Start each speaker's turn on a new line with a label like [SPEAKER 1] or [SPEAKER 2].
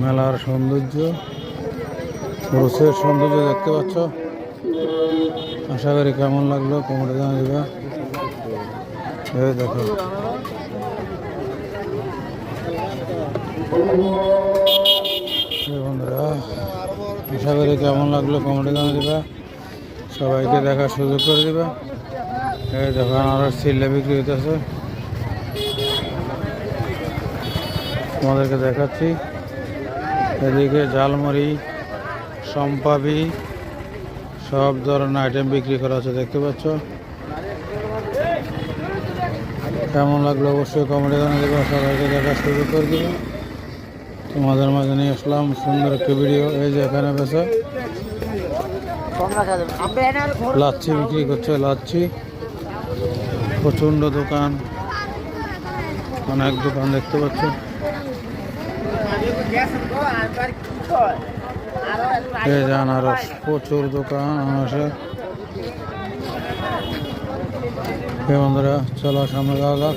[SPEAKER 1] মেলার সৌন্দর্য রোসের সৌন্দর্য দেখতে পাচ্ছ। আশা করি কেমন লাগল, কমেন্টে জানা এই দেখো। বন্ধুরা, আশা করি কেমন লাগল, কমেন্টে জানা দিবা সবাইকে দেখার সুযোগ করে দিবা। এই দেখো, আনারস চিল্লা বিক্রি হইতেছে। তোমাদেরকে দেখাচ্ছি। এদিকে ঝালমুড়ি, সম্পাবি, সব ধরনের আইটেম বিক্রি করা আছে, দেখতে পাচ্ছ? কেমন লাগল অবশ্যই কমেন্টে সবাইকে দেখার সুযোগ করে দিবে। তোমাদের মাঝে নিয়ে আসলাম সুন্দর একটি ভিডিও এই যে এখানে বেছে লাচ্ছি বিক্রি করছে, লাচ্ছি। প্রচণ্ড দোকান, অনেক দোকান দেখতে পাচ্ছ। আনারস প্রচুর দোকান আনারসের বন্ধুরা চলো সামনে যাওয়া যাক।